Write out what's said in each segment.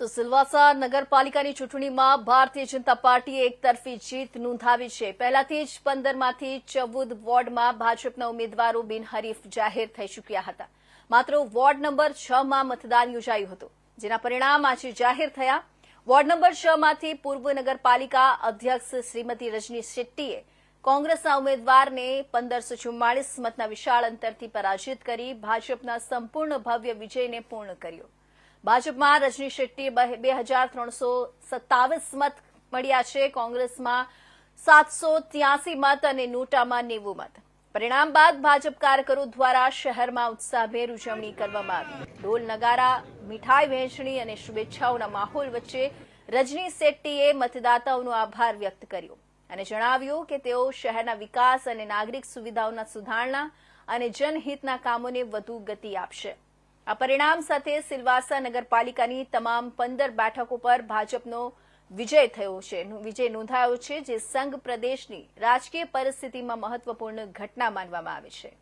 તો સિલવાસા નગરપાલિકાની ચૂંટણીમાં ભારતીય જનતા પાર્ટીએ એકતરફી જીત નોંધાવી છે. પહેલાથી જ પંદરમાંથી ચૌદ વોર્ડમાં ભાજપના ઉમેદવારો બિનહરીફ જાહેર થઈ ચૂક્યા હતા. માત્ર વોર્ડ નંબર છ માં મતદાન યોજાયું હતું, જેના પરિણામ આજે જાહેર થયા. વોર્ડ નંબર છ માંથી પૂર્વ નગરપાલિકા અધ્યક્ષ શ્રીમતી રજની શેટ્ટીએ કોંગ્રેસના ઉમેદવારને પંદરસો ચુમ્માળીસ મતના વિશાળ અંતરથી પરાજિત કરી ભાજપના સંપૂર્ણ ભવ્ય વિજયને પૂર્ણ કર્યો. ભાજપમાં રજની શેટ્ટી બે હજાર ત્રણસો સત્તાવીસ મત મળ્યા છે. કોંગ્રેસમાં સાતસો ત્યાસી મત અને નોટામાં નેવું મત. પરિણામ બાદ ભાજપ કાર્યકરો દ્વારા શહેરમાં ઉત્સાહભેર ઉજવણી કરવામાં આવી. ઢોલ, નગારા, મીઠાઈ, વહેંચણી અને શુભેચ્છાઓના માહોલ વચ્ચે રજની શેટ્ટીએ મતદાતાઓનો આભાર વ્યક્ત કર્યો અને જણાવ્યું કે તેઓ શહેરના વિકાસ અને નાગરિક સુવિધાઓના સુધારણા અને જનહિતના કામોને વધુ ગતિ આપશે. આ પરિણામ સાથે સિલવાસા નગરપાલિકાની તમામ પંદર બેઠકો પર ભાજપનો વિજય થયો છે. વિજય નોંધાયો છે, જે સંઘ પ્રદેશની રાજકીય પરિસ્થિતિમાં મહત્વપૂર્ણ ઘટના માનવામાં આવે છે.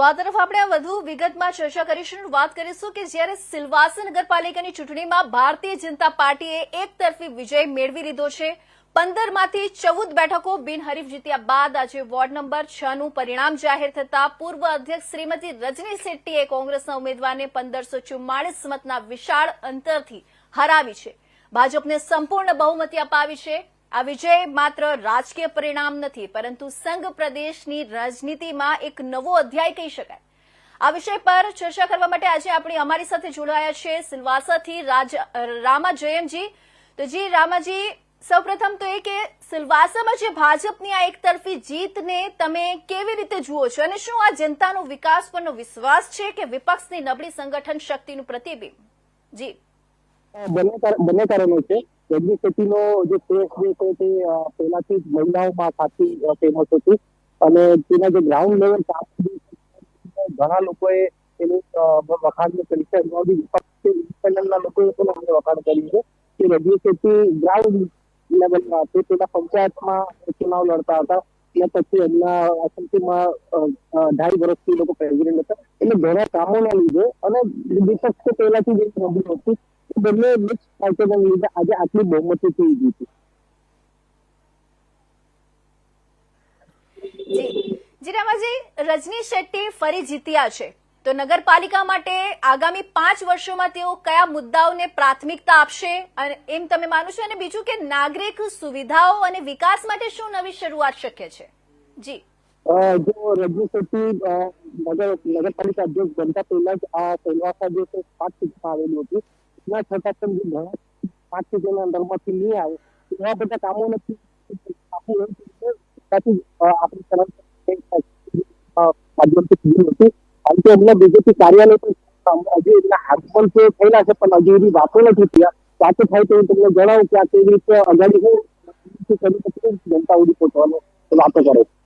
તો આ તરફ આપણે વધુ વિગતમાં ચર્ચા કરીશું વાત કરીશું કે જ્યારે સિલવાસા નગરપાલિકાની ચૂંટણીમાં ભારતીય જનતા પાર્ટીએ એક તરફી વિજય મેળવી લીધો છે, પંદરમાંથી ચૌદ બેઠકો બિનહરીફ જીત્યા બાદ આજે વોર્ડ નંબર છ નું પરિણામ જાહેર થતા પૂર્વ અધ્યક્ષ શ્રીમતી રજની શેટ્ટીએ કોંગ્રેસના ઉમેદવારને પંદરસો ચુમ્માળીસ મતના વિશાળ અંતરથી હરાવી છે. ભાજપને સંપૂર્ણ બહુમતી અપાવી છે. આ વિજય માત્ર રાજકીય પરિણામ નથી, પરંતુ સંઘ પ્રદેશની રાજનીતિમાં એક નવો અધ્યાય કહી શકાય. આ વિષય પર ચર્ચા કરવા માટે આજે આપણી અમારી સાથે જોડાયા છે સિલવાસાથી રામા જયમજી તો જી, રામાજી, સૌપ્રથમ તો એ કે સિલવાસામાં જે ભાજપની આ એકતરફી જીતને તમે કેવી રીતે જુઓ છો? અને શું આ જનતાનો વિકાસ પરનો વિશ્વાસ છે કે વિપક્ષની નબળી સંગઠન શક્તિનું પ્રતિબિંબ? જી. બંને કાર- બંને કારણો છે. રજની ખેતીનો જે ફેસ જે છે તે પહેલાથી જ મહિલાઓમાં સાચી ફેમસ હતી. અને તેના જે ગ્રાઉન્ડ લેવલ ઘણા લોકોએ એની વખાણ કરી લોકોએ પણ અમને વખાણ કર્યું છે કે રજની ખેતી ગ્રાઉન્ડ લેવલમાં તે પેલા પંચાયતમાં ચુનાવ લડતા હતા. અને પછી એમના અસંખ્યમાં ઢાઈ વર્ષથી લોકો પ્રેસિડેન્ટ હતા. એટલે ઘણા કામોના લીધે અને તો પહેલાથી જ એક હતી. બંને મિક્સ ફાઇટરના લીધે આજે આટલી બહુમતીથી જીતી જી. જી રામાજી રજની શેટ્ટી ફરી જીત્યા છે. તો નગરપાલિકા માટે આગામી પાંચ વર્ષોમાં તેઓ કયા મુદ્દાઓને પ્રાથમિકતા આપશે? અને એમ તમે માનો છો? અને બીજું કે નાગરિક સુવિધાઓ અને વિકાસ માટે શું નવી શરૂઆત શક્ય છે? જી. જો રજની શેટ્ટી નગર નગરપાલિકા અધ્યક્ષ બનતા પહેલા જ આ સેલવાસા જે છે પાંચ સીટમાં આવેલું હતું. એના છતાં પણ જે ઘણા પાંચ સીટોના અંદરમાંથી નહીં આવે. એવા બધા કામો નથી. આપણું આપણી માધ્યમથી કીધું હતું કારણ કે એમના બીજેપી કાર્યાલય પણ હજુ એમના આગમન તો થયેલા છે, પણ હજુ એવી વાતો નથી થયા. વાતો થાય તો હું તમને જણાવું કે આ કેવી રીતે અગાડી હું જનતા સુધી પહોંચવાનો વાતો કરે છે.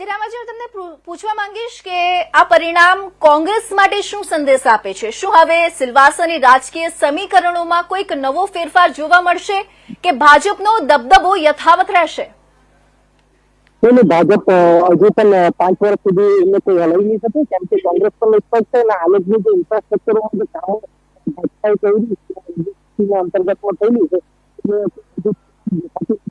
જી રામાજી હું તમને પૂછવા માંગીશ કે આ પરિણામ કોંગ્રેસ માટે શું સંદેશ આપે છે શું હવે સિલવાસાની રાજકીય સમીકરણોમાં કોઈક નવો ફેરફાર જોવા મળશે કે ભાજપનો દબદબો યથાવત રહેશે ભાજપ હજુ પણ પાંચ વર્ષ સુધી એમને કોઈ હલાવી નહીં શકે કેમ કે કોંગ્રેસ પણ નિષ્પક્ષ છે અને આલોકનું જે ઇન્ફ્રાસ્ટ્રક્ચરોમાં જે કામો ભાજપાએ કર્યું અંતર્ગતમાં થયેલું છે એ હજુ દેખાતું નથી. એ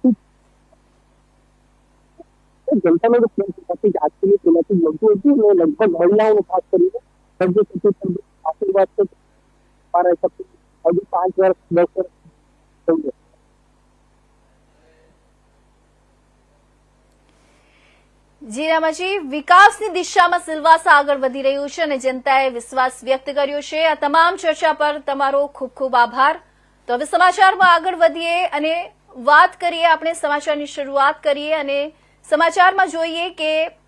જનતાનો તો પ્રેમ બાકી જ આજકાલની મળતું હતું અને લગભગ મહિલાઓનું ખાસ કરીને. સર્જે સચિવ આશીર્વાદ છે મારા હિસાબથી હજુ પાંચ વર્ષ, દસ વર્ષ થઈ છે. જી રામાજી વિકાસની દિશામાં સિલવાસા આગળ વધી રહ્યું છે અને જનતાએ વિશ્વાસ વ્યક્ત કર્યો છે. આ તમામ ચર્ચા પર તમારો ખૂબ ખૂબ આભાર. તો હવે સમાચારમાં આગળ વધીએ અને વાત કરીએ, આપણે સમાચારની શરૂઆત કરીએ અને સમાચારમાં જોઈએ કે